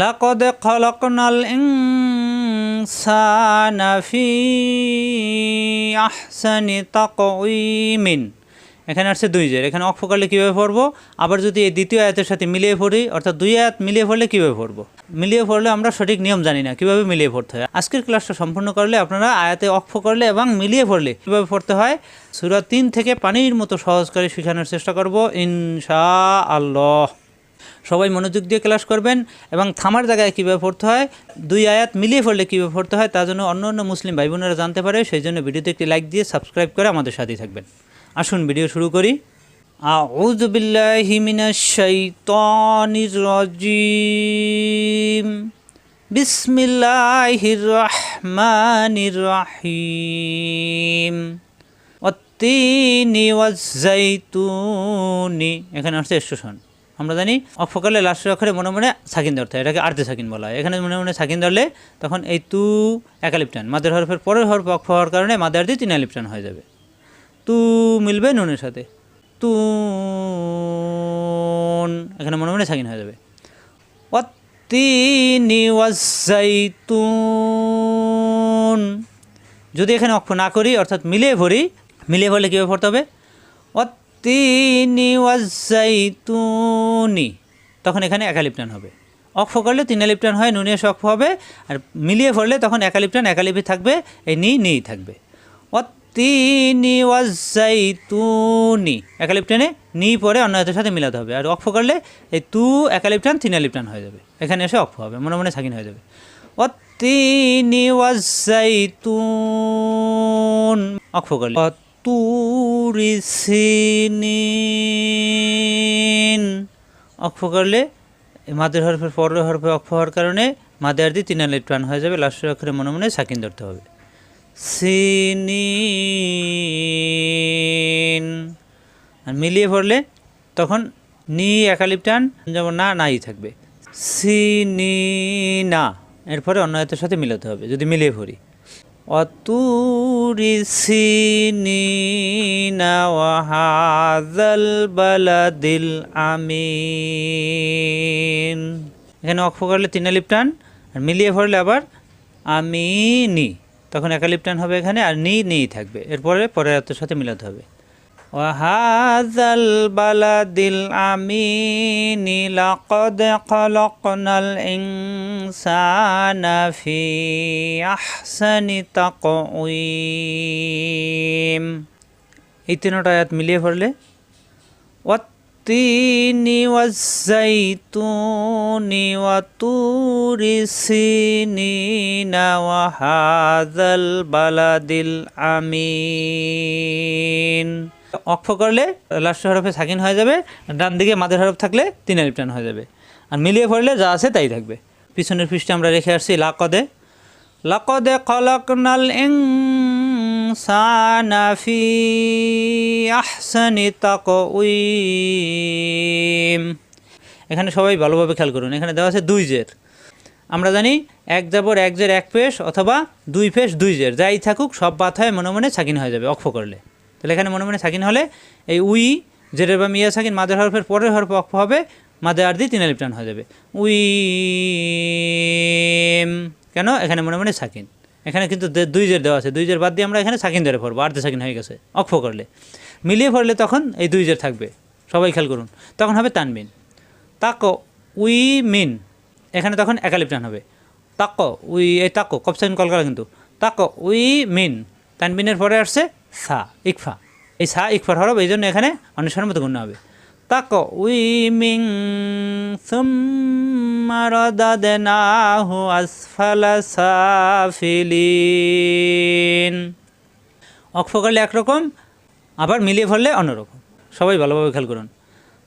লাকদ খলকনাল ইনসানা ফি আহসানি তাকউইমিন এখানে আসছে দুই জের। এখানে অক্ষ করলে কীভাবে পড়ব? আবার যদি এই দ্বিতীয় আয়াতের সাথে মিলিয়ে পড়ি, অর্থাৎ দুই আয়াত মিলিয়ে পড়লে কীভাবে পড়ব? মিলিয়ে পড়লে আমরা সঠিক নিয়ম জানি না, কীভাবে মিলিয়ে পড়তে হয়? আজকের ক্লাসটা সম্পূর্ণ করলে আপনারা আয়াতে অক্ষ করলে এবং মিলিয়ে পড়লে কীভাবে পড়তে হয়? সুরা তিন থেকে পানির মতো সহজ করে শেখানোর চেষ্টা করব ইনশা আল্লাহ সবাই মনোযোগ দিয়ে ক্লাস করবেন এবং থামার জায়গায় কীভাবে পড়তে হয়, দুই আয়াত মিলিয়ে পড়লে কীভাবে পড়তে হয় তার জন্য অন্য অন্য মুসলিম ভাই বোনেরা জানতে পারে, সেই জন্য ভিডিওতে একটি লাইক দিয়ে সাবস্ক্রাইব করে আমাদের সাথেই থাকবেন। আসুন ভিডিও শুরু করি। ওয়াজ্জাইতুনি এখানে আসছে স্টেশন আমরা জানি অফকালে লাস্টের অক্ষরে মনে মনে সাকিন ধরতে হয়, এটাকে আর্ধে সাকিন বলা হয়। এখানে মনে মনে সাকিন ধরলে তখন এই তু একালিপটান, মাদের হরফের পরের হরফ অক্ষ হওয়ার কারণে মাদের দিয়ে তিন আলিপটান হয়ে যাবে। তু মিলবে নুনের সাথে। তুন এখানে মনে মনে সাকিন হয়ে যাবে। যদি এখানে অক্ষ না করি, অর্থাৎ মিলিয়ে ভরি, মিলিয়ে ভরলে কীভাবে পড়তে হবে? অত্তিনি ওয়াজ্জাইতুনি তখন এখানে একালিপটান হবে। অক্ষ করলে তিন আলিপটান হয় নুনিয়ে অক্ষ হবে, আর মিলিয়ে পড়লে তখন একালিপটান একালিপি থাকবে, এই নি, নিই থাকবে। অত্তিনি ওয়াজ্জাইতুনি একালিপটানে নি পরে অন্য হাতের সাথে মিলাতে হবে। আর অক্ষ করলে এই তু একালিপটান তিন আলিপটান হয়ে যাবে। এখানে এসে অক্ষ হবে, মনে মনে সাকিন হয়ে যাবে। অত্তিনি ওয়াজ্জাইতুন অক্ষ করলে। তুরি সিনিন অক্ষ করলে মাদের হরফের পরের হরফে অক্ষ হওয়ার কারণে মাদের আর দিয়ে তিন আলিপ টান হয়ে যাবে, লাস্টের অক্ষরে মনে মনে সাকিন ধরতে হবে। সিনিন। আর মিলিয়ে পড়লে তখন নি একালিপ টান, যেমন না, নাই থাকবে। সিনি না এরপরে অন্য হাতের সাথে মিলাতে হবে, যদি মিলিয়ে পড়ি। ওয়াহাজাল বালাদিল আমিন এখানে অক্ষ করলে তিন আলিপ টান আর মিলিয়ে ভরলে আবার আমি আমিনি। তখন একালিপ টান হবে এখানে, আর নি নি থাকবে। এরপরে পরের হাতের সাথে মিলাতে হবে। ওয়াহাজাল বালাদিল আমিনি লাকদ খলকনাল ইনসানা ফি আহসানি তাকউইম এই তিনটা আয়াত মিলিয়ে পড়লে ওয়াত্তিনি ওয়াজ্জাইতুনি ওয়াতুরি সিনিনা ওয়াহাজাল বালাদিল আমিন অক্ষ করলে লাস্ট হরফে সাকিন হয়ে যাবে, ডান দিকে মাদের হরফ থাকলে তিন টান হয়ে যাবে। আর মিলিয়ে পড়লে যা আছে তাই থাকবে। পিছনের পৃষ্ঠে আমরা রেখে আসছি, লাকদে। লাকদে খলকনাল ইনসানা ফি আহসানি তাকউইম এখানে সবাই ভালোভাবে খেয়াল করুন, এখানে দেওয়া আছে দুই জের। আমরা জানি এক যাবর এক জের, এক পেশ, অথবা দুই পেশ, দুই জের। যাই থাকুক, সব বাত হয় মনে মনে সাকিন হয়ে যাবে, অক্ষ করলে। তাহলে এখানে মনে মনে সাকিন হলে এই উই জেরের বা মিয়া সাকিন, মাদের হরফের পরের হরফ অক্ষ হবে মাদের আর দিয়ে তিন আলিপটান হয়ে যাবে। We can? এখানে মনে মনে সাকিন। এখানে কিন্তু দুই জের দেওয়া আছে। দুই জের বাদ দিয়ে আমরা এখানে সাকিন ধরে পড়ব, আর্ধে সাকিন হয়ে গেছে, অক্ষ করলে। মিলিয়ে পড়লে তখন এই দুই জের থাকবে। সবাই খেয়াল করুন। তখন হবে তানবিন। তাকো উই মিন। এখানে তখন একালিপটান হবে। তাকো উই, এই তাকো কপসাইন কলকাতা কিন্তু। তাকো উই মিন। তানবিনের পরে আসছে সা, ইকফা। এই সা, ইকফার হরব এই জন্য এখানে অনুসারের মতো গুণ হবে। তাকো উই মিং সুম্মারদাদনাহু আসফালা সাফিলিন। অক্ষ করলে একরকম, আবার মিলিয়ে ফেললে অন্যরকম। সবাই ভালোভাবে খেয়াল করুন।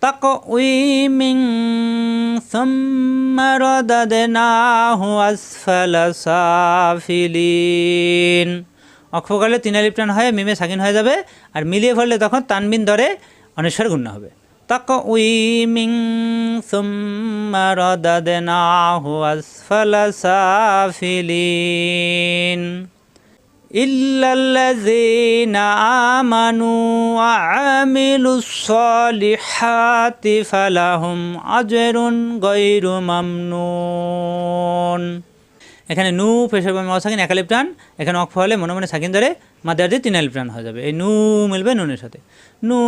তাক, উইমিং সুম্মারদাদনাহু আসফালা সাফিলিন। অক্ষ করলে তিন আলিপটান হয় মিমে সাকিন হয়ে যাবে, আর মিলিয়ে ফেললে তখন তানবিন ধরে অনেশ্বর গুণ্য হবে। তাক উইমিং সাফিলিন। ইল্লাল্লাযীনা আমানু ওয়া আমিলুস সলিহাতি ফালাহুম আজরুন গায়রু মামনুন। এখানে নু পেশার বা মাও সাকিন একালিপ টান, এখানে অক্ষ হলে মনে মনে সাকিন ধরে মাদার দিয়ে তিন হয়ে যাবে। এই নু মিলবে নুনের সাথে। নু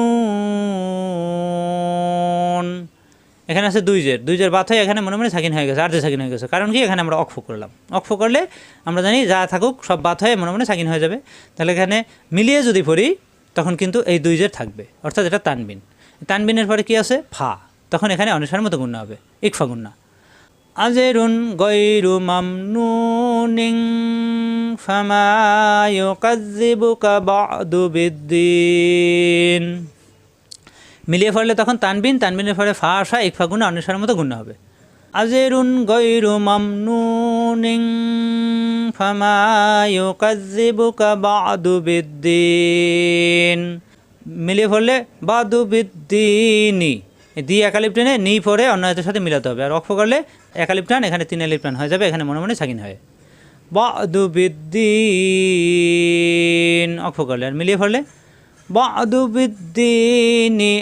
এখানে আছে দুই জের। দুই জের বাত হয়ে এখানে মনে মনে সাকিন হয়ে গেছে, আর্ধে সাকিন হয়ে গেছে। কারণ কি? এখানে আমরা অক্ষ করলাম। অক্ষ করলে আমরা জানি যা থাকুক সব বাত হয়ে মনে মনে সাকিন হয়ে যাবে। তাহলে এখানে মিলিয়ে যদি পড়ি, তখন কিন্তু এই দুই জের থাকবে। অর্থাৎ এটা তানবিন। তানবিনের পরে কি আছে? ফা। তখন এখানে অনুসারের মতো গুণনা হবে। ইকফা গুণনা আজেরুন গৈরু মামনুনিং ফামা ইউকাজ্জিবুকা বাদু বিদ্দিন। মিলিয়ে পড়লে তখন তানবিন, তানবিনের ফলে ফা আসা ইকফা গুণা অনুসারের মতো গুণা হবে। আজেরুন গৈরু মামনুনিং ফামা ইউকাজ্জিবুকা বাদু বিদ্দিন। মিলিয়ে পড়লে বাদু বিদ্দিনি। এই দি একালিপ টেনে নি পরে অন্য সাথে মিলাতে হবে। আর অক্ষ করলে একালিপ টান এখানে তিন আলিপ টান হয়ে যাবে, এখানে মনে মনে সাকিন হয়। বাদু বিদ্দিন, অক্ষ করলে আর মিলিয়ে পড়লে বাদু বিদ্দিনি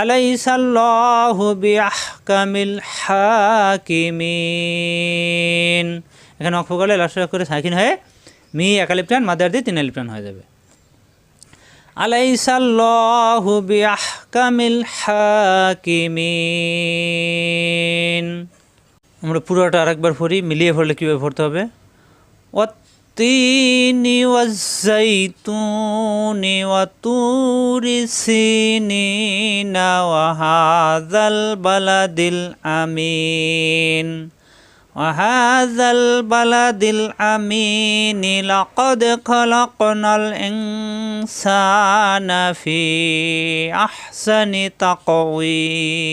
আলাইসাল্লাহু বিআহকামিল হাকিমিন। এখানে অক্ষ করলে লাস্ট করে সাকিন হয়ে মি একালিপ টান মাদার দিয়ে তিন আলিপ টান হয়ে যাবে। আলাইসাল্লাহু বিআহকামিল হাকিমিন। আমরা পুরোটা আরেকবার পড়ি মিলিয়ে পড়লে কীভাবে পড়তে হবে والتين والزيتون وطور سينين وهذا البلد الأمين وهذا البلد الأمين لقد خلقنا الإنسان في أحسن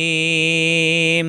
تقويم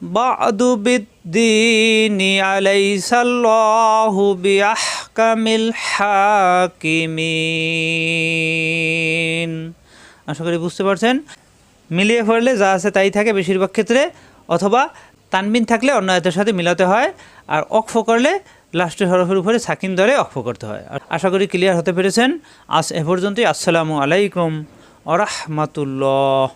بعد بالدين أليس الله بأحكم الحاكمين আশা করি বুঝতে পারছেন মিলিয়ে পড়লে যা আছে তাই থাকে বেশিরভাগ ক্ষেত্রে অথবা তানবিন থাকলে অন্য আয়তের সাথে মিলাতে হয় আর অক্ফ করলে লাস্টের হরফের উপরে সাকিন ধরে অক্ফ করতে হয় আর আশা করি ক্লিয়ার হতে পেরেছেন আজ এ পর্যন্তই আসসালামু আলাইকুম আরহামাতুল্লাহ